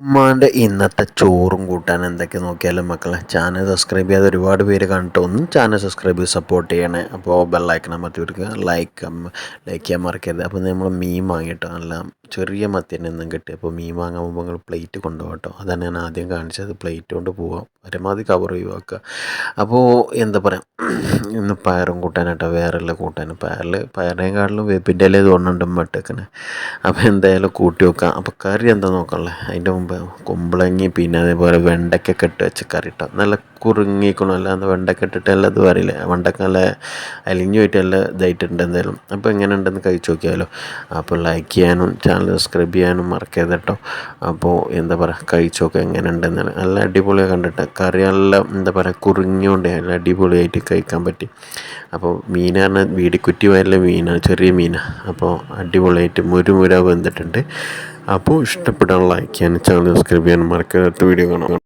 ഉമ്മാന്റെ ഇന്നത്തെ ചോറും കൂട്ടാൻ എന്തൊക്കെ നോക്കിയാലും മക്കളെ ചാനൽ സബ്സ്ക്രൈബ് ചെയ്യാതെ ഒരുപാട് പേര് കണ്ടിട്ട് ഒന്നും ചാനൽ സബ്സ്ക്രൈബ് ചെയ്ത് സപ്പോർട്ട് ചെയ്യണേ. അപ്പോൾ ബെല്ലൈക്കണം അമർത്തി കൊടുക്കുക. ലൈക്ക് ലൈക്ക് ചെയ്യാൻ മറക്കരുത്. അപ്പോൾ നമ്മൾ മീൻ വാങ്ങിയിട്ട് നല്ല ചെറിയ മത്തിനെ എന്നും കിട്ടി. അപ്പോൾ മീൻ വാങ്ങാൻ പോകുമ്പോൾ നിങ്ങൾ പ്ലേറ്റ് കൊണ്ടുപോകാം കേട്ടോ. അതാണ് ഞാൻ ആദ്യം കാണിച്ചത്. പ്ലേറ്റ് കൊണ്ട് പോവാം. പരമാവധി കവർ ഒഴിവാക്കുക. അപ്പോൾ എന്താ പറയുക ഇന്ന് പയറും കൂട്ടാനായിട്ടോ വേറെല്ലാം കൂട്ടാൻ പയറിൽ പയറിനെക്കാട്ടിലും വേപ്പിന്റെ ഇല തോന്നുന്നുണ്ട് മട്ടേക്കനെ അപ്പോൾ എന്തായാലും കൂട്ടി വെക്കാം. അപ്പോൾ കറി എന്താ നോക്കാനുള്ളത് അതിന്റെ മുമ്പ് കുമ്പളങ്ങി പിന്നെ അതേപോലെ വെണ്ടയ്ക്കൊക്കെ ഇട്ട് വെച്ച കറി ഇട്ടാം നല്ല കുറുങ്ങിക്കണം അല്ലാതെ വെണ്ടക്ക ഇട്ടിട്ട് എല്ലാം ഇത് പറയില്ലേ വെണ്ടക്ക നല്ല അലിഞ്ഞു പോയിട്ട് നല്ല ഇതായിട്ടുണ്ട് എന്തായാലും. അപ്പോൾ എങ്ങനെ ഉണ്ടെന്ന് കഴിച്ച് നോക്കിയാലോ. അപ്പോൾ ലൈക്ക് ചെയ്യാനും ചാനൽ സബ്സ്ക്രൈബ് ചെയ്യാനും മറക്കരുത് കേട്ടോ. അപ്പോൾ എന്താ പറയുക കഴിച്ച് നോക്കുക എങ്ങനെ ഉണ്ടെന്ന് നല്ല അടിപൊളിയാണ് കണ്ടിട്ട്. കറി നല്ല എന്താ പറയുക കുറുങ്ങിയോണ്ട് നല്ല അടിപൊളിയായിട്ട് കഴിക്കാൻ പറ്റി. അപ്പോൾ മീനാണ് വീട് കുറ്റി വയലിലെ മീനാണ് ചെറിയ മീനാണ് അപ്പോൾ അടിപൊളിയായിട്ട് മുരുമുര വെന്തിട്ടുണ്ട് അപ്പോൾ ഇഷ്ടപ്പെടാൻ ലൈക്ക് ചെയ്യാനും ചാനൽ സബ്സ്ക്രൈബ് ചെയ്യാനും മറക്കരുത്. വീഡിയോ കാണാം.